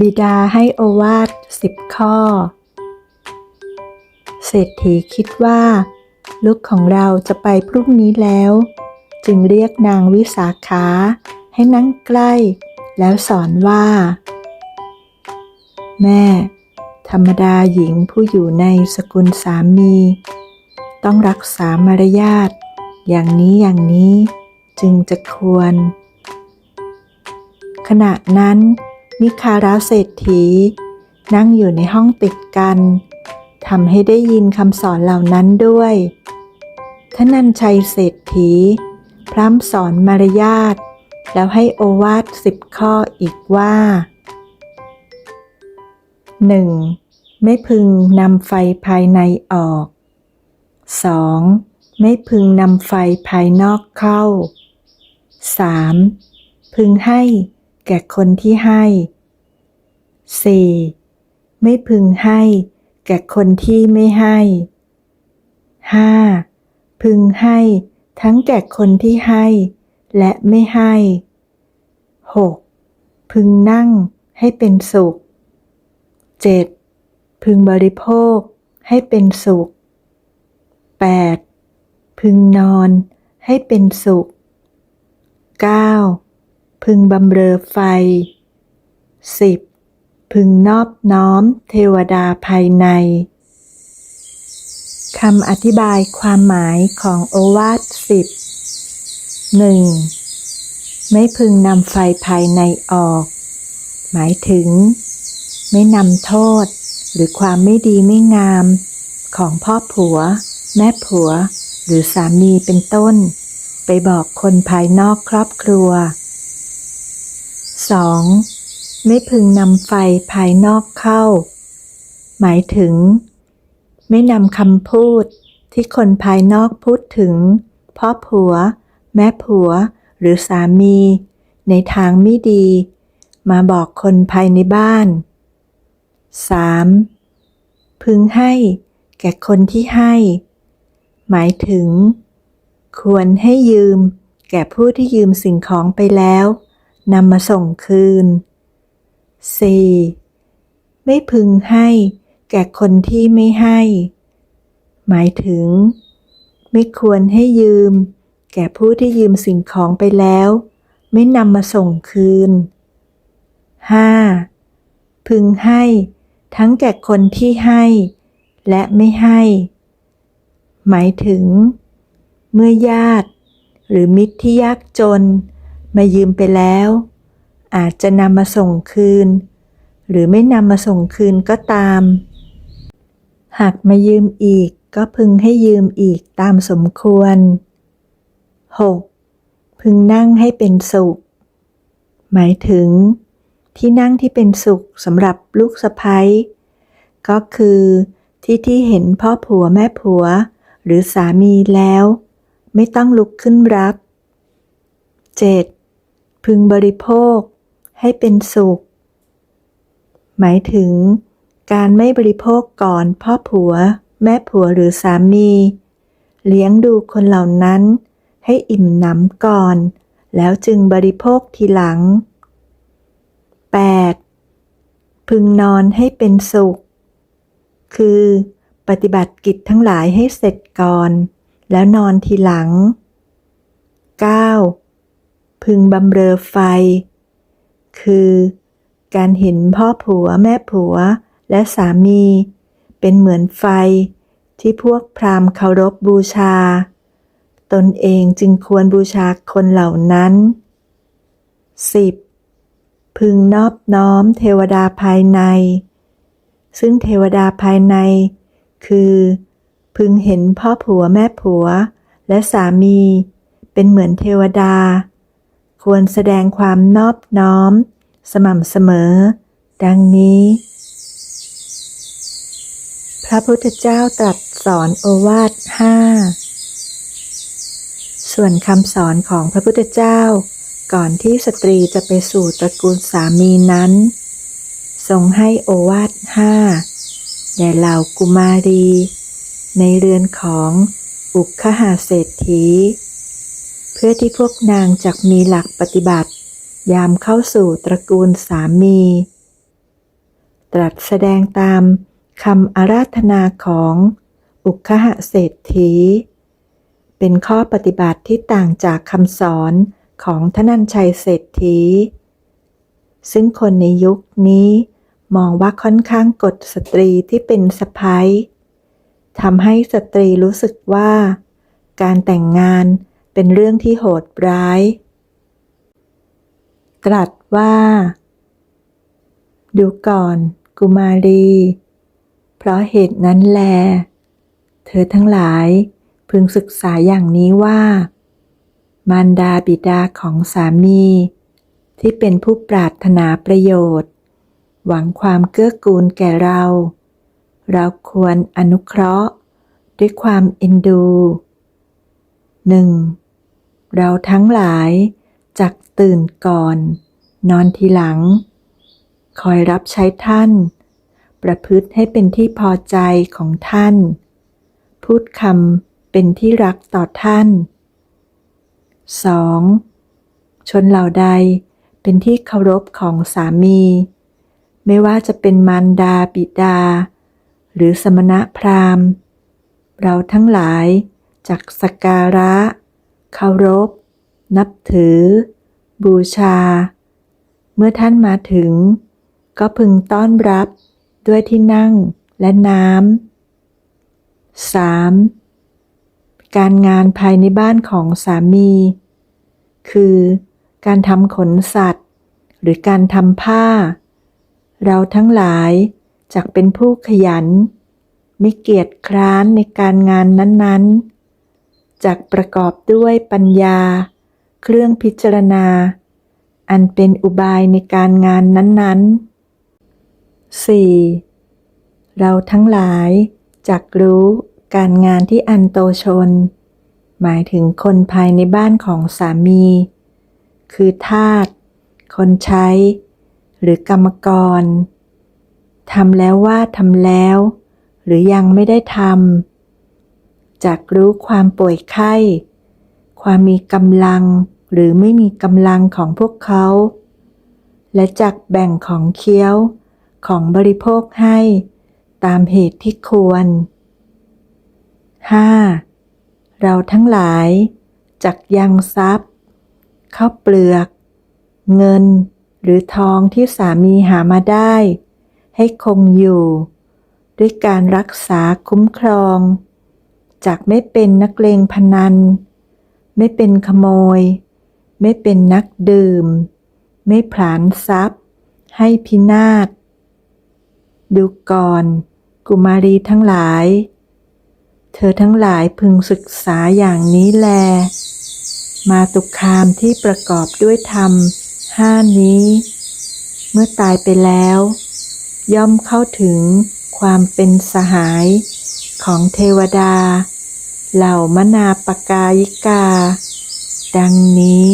บิดาให้โอวาทสิบข้อ เศรษฐีคิดว่า ลูกของเราจะไปพรุ่งนี้แล้ว จึงเรียกนางวิสาขาให้นั่งใกล้ แล้วสอนว่า แม่ ธรรมดาหญิงผู้อยู่ในสกุลสามี ต้องรักษามารยาทอย่างนี้อย่างนี้จึงจะควร ขณะนั้น นิคาราเศรษฐี นั่งอยู่ในห้องติดกันทำให้ได้ยินคำสอนเหล่านั้นด้วยทนันชัยเศรษฐี พร่ำสอนมารยาท แล้วให้โอวาทสิบข้ออีกว่า 1. ไม่พึงนำไฟภายในออก 2. ไม่พึงนำไฟภายนอกเข้า 3. พึงให้ แก่คนที่ให้ 4. ไม่พึงให้ แก่คนที่ไม่ให้ 5. พึงให้ทั้งแก่คนที่ให้ และไม่ให้ 6. พึงนั่งให้เป็นสุข 7. พึงบริโภคให้เป็นสุข 8. พึงนอนให้เป็นสุข 9. พึงบำเรอไฟ 10. พึงนอบน้อมเทวดาภายในคำอธิบายความหมายของโอวาทสิบหนึ่งไม่พึงนำไฟภายในออก หมายถึง ไม่นำโทษ หรือความไม่ดีไม่งาม ของพ่อผัว แม่ผัว หรือสามีเป็นต้น ไปบอกคนภายนอกครอบครัว 2. ไม่พึงนำไฟภายนอกเข้า หมายถึง ไม่นำคำพูดที่คนภายนอกพูดถึงพ่อผัว แม่ผัว หรือสามี ในทางไม่ดี มาบอกคนภายในบ้าน 3. พึงให้แก่คนที่ให้ หมายถึง ควรให้ยืมแก่ผู้ที่ยืมสิ่งของไปแล้ว นำมาส่งคืน 4. ไม่พึงให้แก่คนที่ไม่ให้ หมายถึง ไม่ควรให้ยืม แก่ผู้ที่ยืมสิ่งของไปแล้ว ไม่นำมาส่งคืน 5. พึงให้ทั้งแก่คนที่ให้ และไม่ให้ หมายถึง เมื่อญาติ หรือมิตรที่ยากจน มายืมไปแล้ว อาจจะนำมาส่งคืน หรือไม่นำมาส่งคืนก็ตาม หากมายืมอีกก็พึงให้ยืมอีกตามสมควร 6. พึงนั่งให้เป็นสุข หมายถึง ที่นั่งที่เป็นสุขสำหรับลูกสะพ้ยก็คือที่ที่เห็นพ่อผัวแม่ผัว หรือสามีแล้ว ไม่ต้องลุกขึ้นรับ 7. พึงบริโภคให้เป็นสุข หมายถึง การไม่บริโภคก่อนพ่อผัว แม่ผัวหรือสามี เลี้ยงดูคนเหล่านั้น ให้อิ่มหนำก่อน แล้วจึงบริโภคทีหลัง 8. พึงนอนให้เป็นสุข คือ ปฏิบัติกิจทั้งหลายให้เสร็จก่อน แล้วนอนทีหลัง 9. พึงบำเรอไฟ คือการเห็นพ่อผัวแม่ผัวและสามี เป็นเหมือนไฟที่พวกพราหมณ์เคารพบูชา ตนเองจึงควรบูชาคนเหล่านั้น 10. พึงนอบน้อมเทวดาภายใน ซึ่งเทวดาภายใน คือ พึงเห็นพ่อผัวแม่ผัว และสามี เป็นเหมือนเทวดา ควรแสดงความนอบน้อม สม่ำเสมอ ดังนี้ พระพุทธเจ้าตรัสสอนโอวาทห้าส่วนคำสอนของพระพุทธเจ้า ก่อนที่สตรีจะไปสู่ตระกูลสามีนั้น ทรงให้โอวาทห้าแด่เหล่ากุมารี ในเรือนของอุคหาเศรษฐี เพื่อที่พวกนางจักมีหลักปฏิบัติ ยามเข้าสู่ตระกูลสามี ตรัสแสดงตามคำอาราธนาของอุคหะเศรษฐี เป็นข้อปฏิบัติที่ต่างจากคำสอนของทนันชัยเศรษฐี ซึ่งคนในยุคนี้มองว่าค่อนข้างกดสตรีที่เป็นสะพ้ยทำให้สตรีรู้สึกว่า การแต่งงาน เป็นเรื่องที่โหดร้าย ตรัสว่า ดูก่อน กุมารี เพราะเหตุนั้นแล เธอทั้งหลายพึงศึกษาอย่างนี้ว่า มารดาบิดาของสามี ที่เป็นผู้ปรารถนาประโยชน์ หวังความเกื้อกูลแก่เรา เราควรอนุเคราะห์ด้วยความเอ็นดูหนึ่ง เราทั้งหลายจักตื่นก่อน นอนทีหลัง คอยรับใช้ท่าน ประพฤติให้เป็นที่พอใจของท่าน พูดคำเป็นที่รักต่อท่าน 2. ชนเหล่าใดเป็นที่เคารพของสามี ไม่ว่าจะเป็นมารดาบิดา หรือสมณะพราหมณ์ เราทั้งหลายจักสกการะ เคารพ นับถือ บูชา เมื่อท่านมาถึง ก็พึงต้อนรับด้วยที่นั่งและน้ำ 3. การงานภายในบ้านของสามี คือการทำขนสัตว์ หรือการทำผ้า เราทั้งหลายจักเป็นผู้ขยัน ไม่เกียจคร้านในการงานนั้นๆ จักประกอบด้วยปัญญา เครื่องพิจารณา อันเป็นอุบายในการงานนั้นๆ 4. เราทั้งหลายจักรู้การงานที่อันโตชน หมายถึงคนภายในบ้านของสามี คือทาสคนใช้ หรือกรรมกรทำแล้วว่าทำแล้ว หรือยังไม่ได้ทำ จักรู้ความป่วยไข้ ความมีกำลังหรือไม่มีกำลังของพวกเขา และจักแบ่งของเคี้ยวของบริโภคให้ตามเหตุที่ควร 5. เราทั้งหลายจักยังทรัพย์ข้าวเปลือก เงินหรือทองที่สามีหามาได้ ให้คงอยู่ ด้วยการรักษาคุ้มครอง จากไม่เป็นนักเลงพนัน ไม่เป็นขโมย ไม่เป็นนักดื่ม ไม่ผลานทรัพย์ ให้พินาศ ดูก่อน กุมารีทั้งหลาย เธอทั้งหลายพึงศึกษาอย่างนี้แล มาตุคามที่ประกอบด้วยธรรมห้านี้ เมื่อตายไปแล้ว ย่อมเข้าถึงความเป็นสหาย ของเทวดา เหล่ามนาปกายิกา ดังนี้